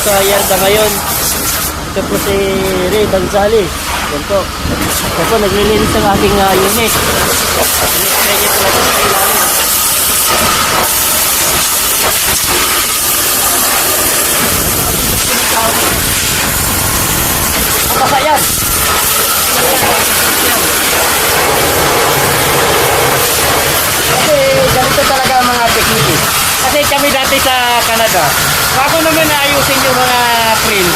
sa yarda ngayon. Ito po si Ray Gonzales. Yan po. Ito po, naglilinis ang aking uh, unit. Medyo talaga sa ilalim. Baka yan. Kasi ganito talaga ang mga tekniki. Kasi kami dati sa Canada, bago naman naayusin yung mga print,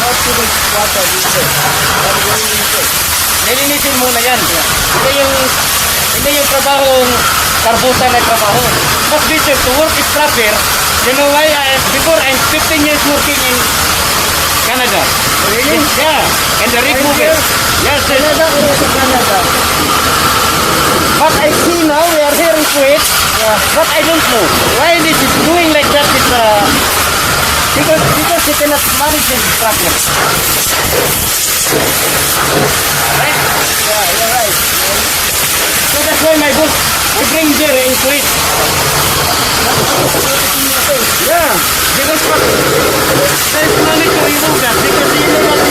nilinisin muna yan. Ito yung, ito yung trabahong karbutan na trabaho. But better to work is proper. You know why? I, before I'm 15 years working in Canada. Really? Yeah. And the rig movement. Yes, Canada Canada? But I see now we are here in Kuwait. But I don't know why this is doing like that. Is uh, because because they cannot manage this problem. Right? Yeah, you're right. So that's why my book we bring there in Kuwait. Yeah, because what, there's no need to remove that because you know that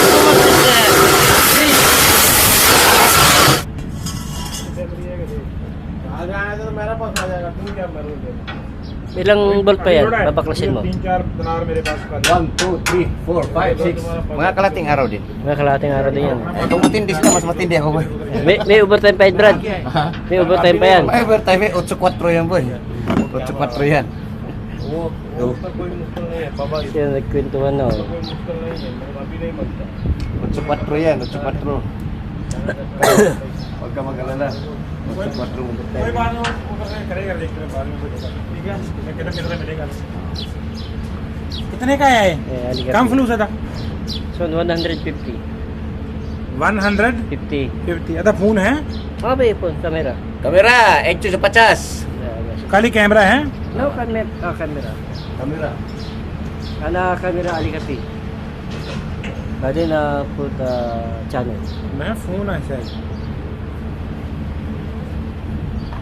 Ilang ball pa yan? Babaklasin mo? 1, 2, 3, 4, 5, 6 Mga kalating araw din. Mga kalating araw din yan. Kung matindi sila, mas matindi ako. May, may overtime pa yan, Brad. May overtime pa yan. May overtime, may 8-4 yan boy. 8-4 yan. Siya nagkwentuhan na 8-4 yan, 8-4 Huwag ka mag-alala. कोई बात नहीं करेगा देखते बाद में ठीक है? कितने का है? कम फ्लू से था so one hundred fifty one hundred fifty fifty अदा फ़ोन है? हाँ भाई फ़ोन कैमरा कैमरा एक सौ पचास। खाली कैमरा है? नो कैमरा कैमरा कैमरा अना कैमरा अली कपी अरे ना चैनल मैं फ़ोन है। शायद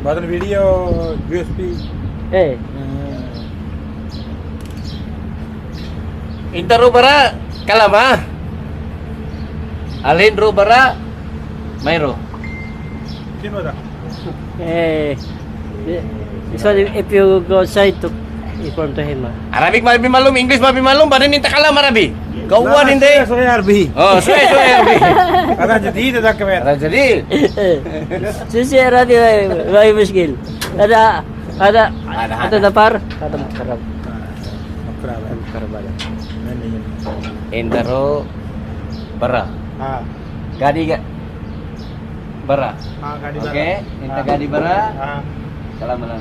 Button video, USB. Eh. Ah. Inter bara kalama. Alin ro bara mayro. Sino da? Eh. So if you go side to Ikwamtahin ma. Arabic ma malum, English ma malum, barin ninta kalam Arabi. Gawa din Arabi. Oh, soy soy Arabi. Ada jadid ada kemer. Ada jadid. Sisi Arabi wa mushkil. Ada ada ada dapar, ada makrab. Eh. Makrab, makrab ada. Indaro bara. Ah. Gadi bara. Ah, gadi bara. Oke, inta gadi bara. Ah. Salam malam.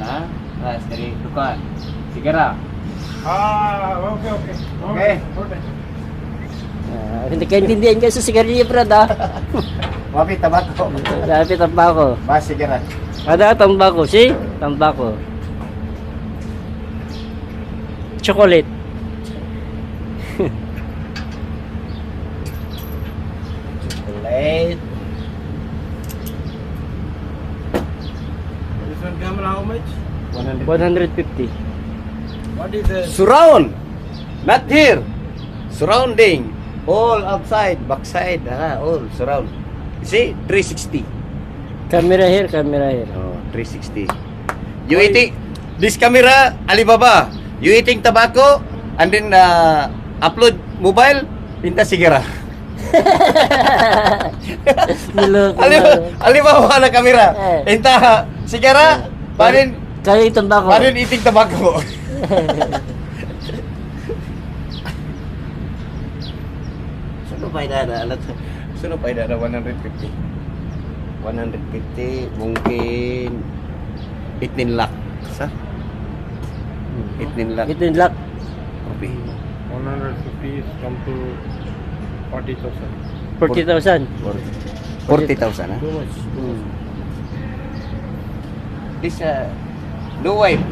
Ah, sari, dukan. Segera. Ah, okay, okay. Okay. okay. Uh, hindi kayo intindihan kayo sa sigarilyo, brad, ha? Ah. Wapi, tabako. Wapi, tabako. Ba, sige ra. Ada, tambako. Si? Tambako. Chocolate. Chocolate. This one camera, how much? 150. what is the Surround. Not here. Surrounding. All outside, backside, ah, all surround. You see, 360. Camera here, camera here. Oh, 360. You eating this camera, Alibaba. You eating tobacco and then uh, upload mobile, pinta sigara. Alibaba, na. Alibaba na kamera. Eh. Pinta sigara, parin Kaya yung tambako. parin eating tobacco. Sino pa idada? Alat, sino pa idada 150? 150 mungkin 18 lakh sa 18 lakh Ito yung lock. rupiah 150 is come to 40,000 40,000. 40,000 ah too much Hmm. this uh, no wife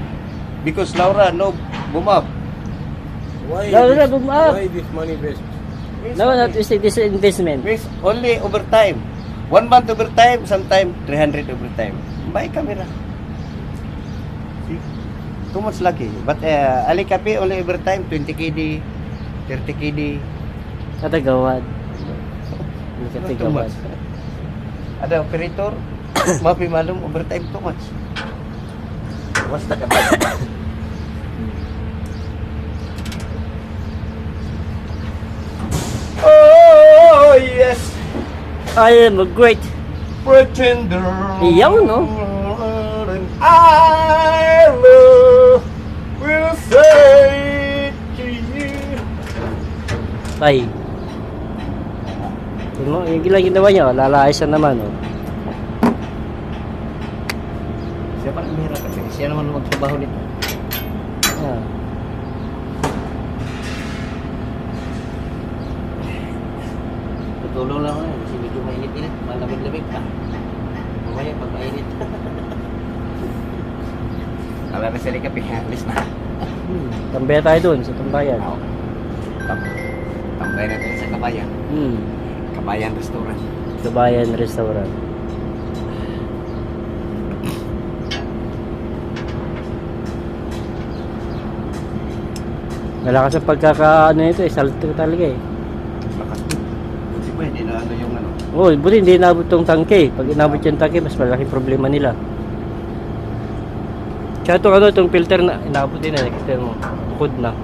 because Laura no bumab why no, this, boom up. why this money waste No, not this, this is investment. With only overtime. One month overtime, sometime 300 overtime. Buy camera. See? Too much lucky. But uh, Ali Kapi only overtime 20 KD 30 KD. Katagawad. Katagawad. much. Ada operator, mapi malum overtime too much. Basta ka ba? Oh yes, I am a great. pretender. Iyaw, no? And I love will say to you. Ay. Tingnan mo, yung gila ginawa niya, na naman. Oh. Siya pa mahirap kasi siya naman magtrabaho nito. Ah. Tutulong lang ako na kasi medyo mainit-init, malamig-lamig pa. Mamaya pag mainit. Alam na sila kape, alis na. Hmm. Tambaya tayo dun sa tambayan. Oo. Tam tambay natin sa Kabayan. Hmm. Kabayan Restaurant. Kabayan Restaurant. Malakas ang pagkaka ano ito eh, salto talaga eh. Lakas. Buti pa, hindi na ano yung ano. Oh, buti hindi inabot tong tangke. Pag inabot yung tangke, mas malaking problema nila. Kaya itong ano, itong filter na inabot din na, nakita mo. Tukod na.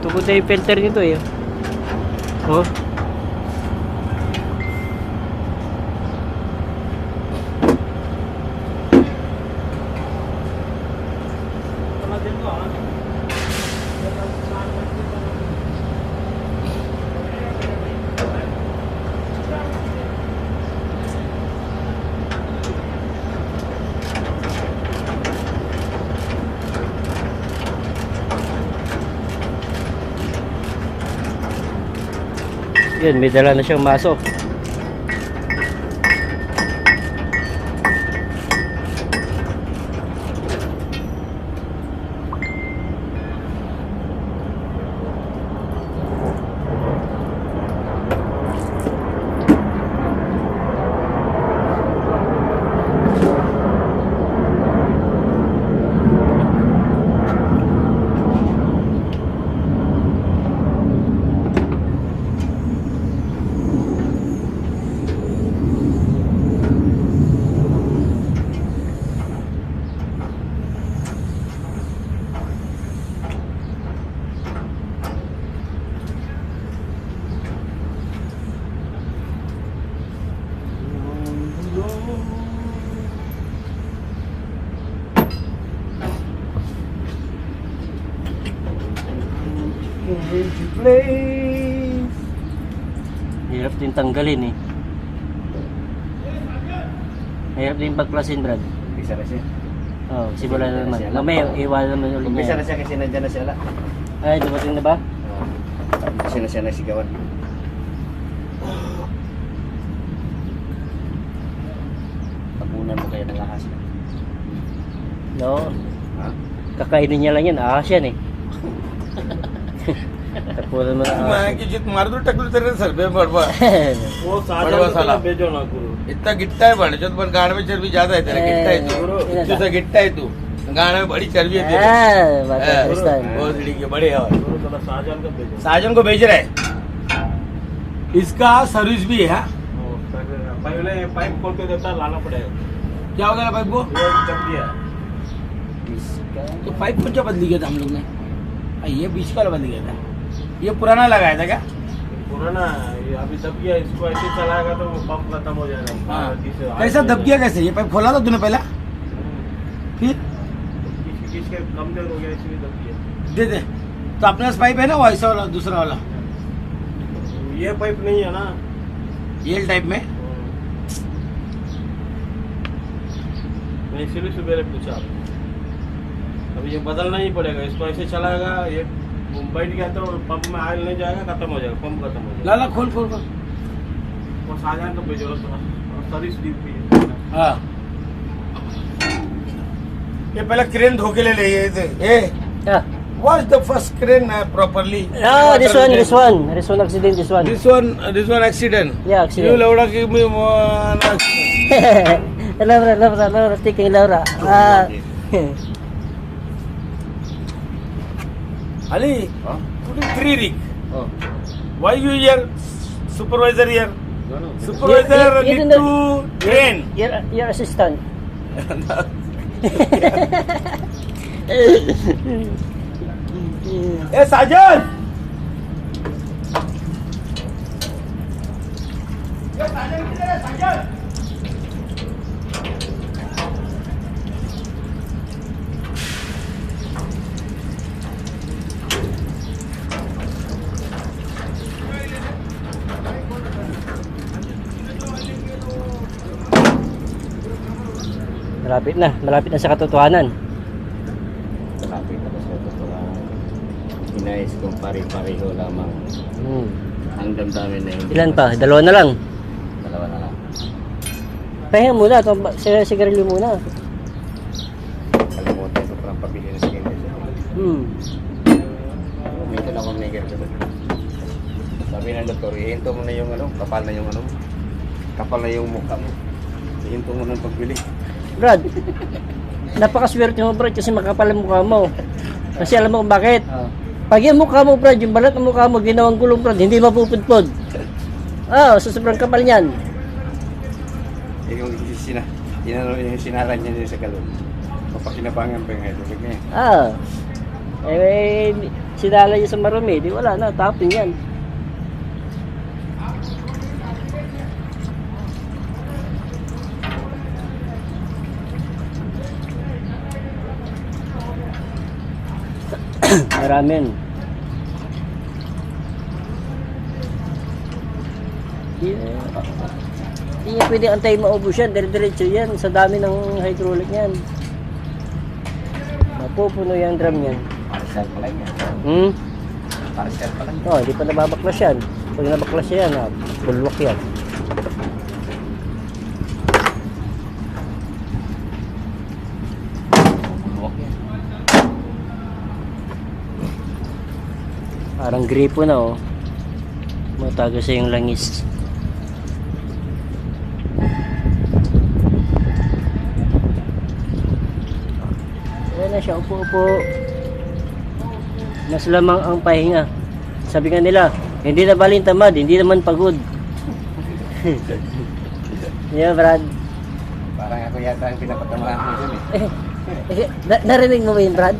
Tukod na yung filter nito eh. Oh. Yun, may dala na siyang maso. Hirap din tanggalin eh. Hirap din pagplasin, Brad. Umpisa na siya. Oh, simulan na naman. Mamaya, iwan naman ulit Umpisa niya. na siya kasi nandyan na siya ala. Ay, dumating na ba? Umpisa na siya nasigawan. Tabunan mo kaya ng ahas. No. Ha? Kakainin niya lang yan. Ahas yan eh. टकलू तेरे सर बड़वा साला। इतना गिट्टा है बड़े चल गाड़ में चर्बी ज़्यादा है तेरा गिट्टा है तू ए, गिट्टा है तू गाड़ में बड़ी चर्बी है. बहुत के बड़े का साजन को भेज रहे हैं इसका सर्विस भी है पहले पाइप खोल के देता लाना पड़ेगा क्या हो गया पाइप को तो पाइप को क्या बदली गया था हम लोग ने ये बीच वाला बदली गया था ये पुराना लगाया था क्या? पुराना अभी दब गया इसको ऐसे चलाएगा तो वो पंप खत्म हो जाएगा। हाँ। कैसा दब गया कैसे? ये पाइप खोला था तूने पहला? फिर? कम देर हो गया इसलिए दब गया। दे दे। तो अपने पास पाइप है ना वो ऐसा वाला दूसरा वाला? ये पाइप नहीं है ना। ये टाइप में? मैं इसीलिए सुबह पूछा। अभी ये बदलना ही पड़ेगा इसको ऐसे चलाएगा ये बैठ गया तो पंप में ऑयल नहीं जाएगा खत्म हो जाएगा पंप खत्म हो जाएगा लाला खोल खोल खोल वो शाहजहां को और सर्विस दी थी हाँ ये पहले क्रेन धोके ले ले ये ए Ah, What's the first crane uh, properly? ah, this one, this one. This one accident, this one. This one, uh, this one accident. Yeah, accident. You Laura give me one. Laura, Laura, Laura, taking Laura. Ah. Ali, Oh? today three rig. Oh. Why you here? Supervisor here. No, no. Supervisor You- you need don't to train. Your, your assistant. Eh, Sergeant! Eh, Sergeant, kita dah, Sergeant! Malapit na. Malapit na sa katotohanan. Malapit na sa totoo. Inais kong pare-pareho lamang Hmm. ang damdamin na hindi Ilan pa? Dalawa na lang. Dalawa na lang. Pahinga muna. Sigarilyo muna. Kalimutan ko parang pabili skin kasi. Hmm. Dito lang akong nigger ko. Sabi ng doktor, ihinto mo na yung ano, kapal na yung ano, kapal na yung mukha mo. Ihinto mo ng pagbili. Brad, napakaswerte mo Brad kasi makapal ang mukha mo. Kasi alam mo kung bakit? Ah. Pag yung mukha mo Brad, yung balat ng mukha mo, ginawang gulong Brad, hindi mapupudpod. Ah, sa sobrang kapal niyan. Eh, yung sina, inano, yung sinaran niya niya sa galon. Papakinabangan pa yung hydraulic niya. Ah. Eh, sinala niya sa marumi, di wala na, tapon yan. Maraming. Di, di niya pwede antay maubos yan, dire-diretso yan, sa dami ng hydraulic yan. Mapupuno yung drum yan. Parcel pa lang yan. Hmm? Parcel pa lang. Oh, hindi pa nababaklas yan. Pag nabaklas yan, ah, bulwak yan. Parang gripo na oh. Matago sa yung langis. Ayan na siya, upo-upo. Mas lamang ang pahinga. Sabi nga nila, hindi na baling tamad, hindi naman pagod. yeah, Brad. Parang ako yata ang pinapatamaan mo dun eh. Eh, eh, na- narinig mo ba yun, Brad?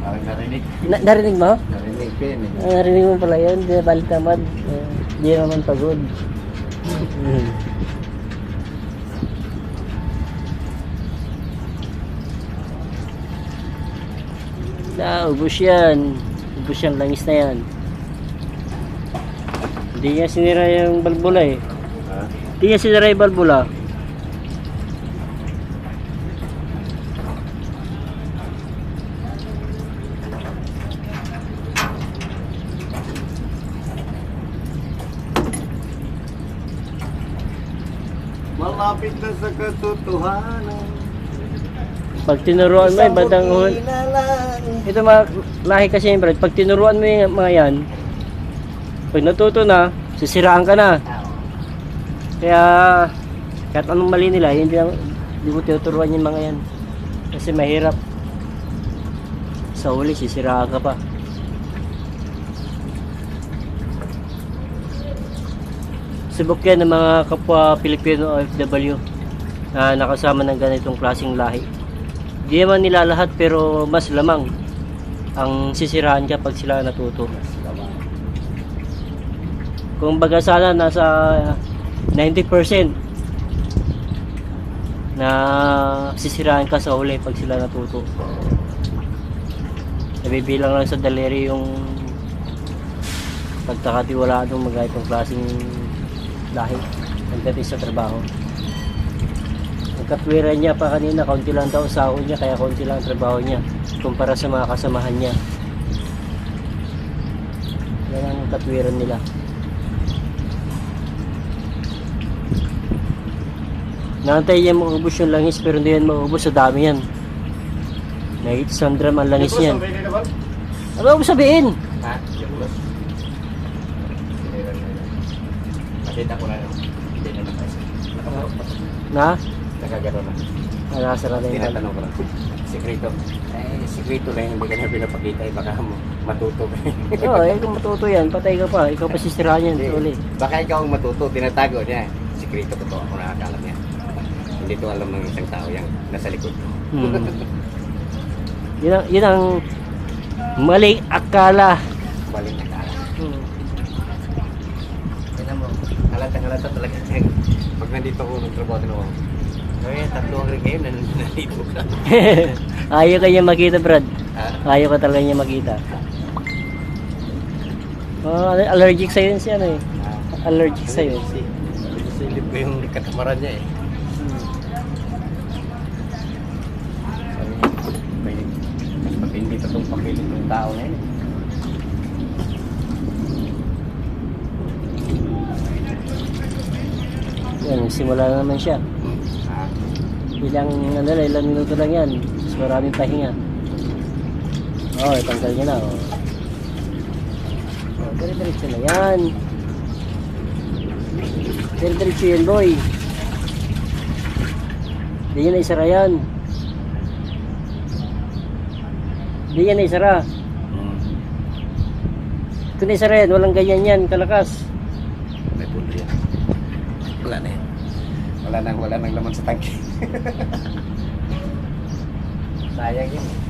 Parang narinig. Na- narinig mo? Narinig ko yun eh. Ang narinig mo pala yun, di na baling tamad. Hindi naman pagod. Hmm. Na, ubus yan. Ubus yan, langis na yan. Hindi niya sinira yung balbula eh. Hindi niya sinira yung balbula. Malapit na sa katotohanan. Pag tinuruan mo yung bandang hul. Ito mga lahi kasi yung Brad, pag tinuruan mo yung mga yan, pag natuto na, sisiraan ka na. Kaya, kahit anong mali nila, hindi, hindi mo tinuturuan yung mga yan. Kasi mahirap. Sa huli, sisiraan ka pa. Subok yan ng mga kapwa Pilipino OFW na nakasama ng ganitong klaseng lahi. Di naman nila lahat pero mas lamang ang sisiraan ka pag sila natuto. Kung baga sana nasa 90% na sisiraan ka sa huli pag sila natuto. Nabibilang lang sa daliri yung pagkakatiwalaan ng mga itong klaseng lahi pagdating sa trabaho. Ang katwiran niya pa kanina, kaunti lang daw sahod niya, kaya kaunti lang ang trabaho niya kumpara sa mga kasamahan niya. Yan ang katwiran nila. Naantay niya maubos yung langis pero hindi yan maubos sa dami yan. Nahit isang drum ang langis yan. Ano mo sabihin? Ha? Nakita ko na yun. Hindi na pa. Na? Nakagano na. Nakasara na yung Tinatanong ko lang. Sikreto. Eh, sikreto lang. Hindi ka na pinapakita. Eh, baka mo matuto ka. Oo, eh kung matuto yan, patay ka pa. Ikaw pa sisiraan yan, Hindi. uli. Baka ikaw ang matuto. Tinatago niya. Sikreto ko to. Ako nakakalam niya. Hindi to alam ng isang tao yung nasa likod ko. Hmm. Yun ang, yun ang maling akala. Balik na kala. Hmm. Kaya mo, halata halata talaga. Pag nandito ako nagtrabaho din ako. Eh, tatlo ang kayo, nan- nandito ka. Ayaw ka niya makita, Brad. Ah, Ayaw ka talaga niya makita. Oh, allergic sa'yo yun si ano eh. Allergic sa'yo. Si, silip ko yung katamaran niya eh. Matindi pa itong pakilit ng tao na yun. Yan, simula na naman siya. Ilang, ano na, ilang minuto lang yan. Mas maraming pahinga. Oh, tanggal niya na. Oh. Oh, dire-diretso na yan. Dire-diretso yan, boy. Hindi niya na isara yan. Hindi niya na isara. hmm. Kung isara yan, walang ganyan yan, kalakas. May punto yan. Wala na yan. Wala nang, wala nang laman sa tangke. Sayang yun.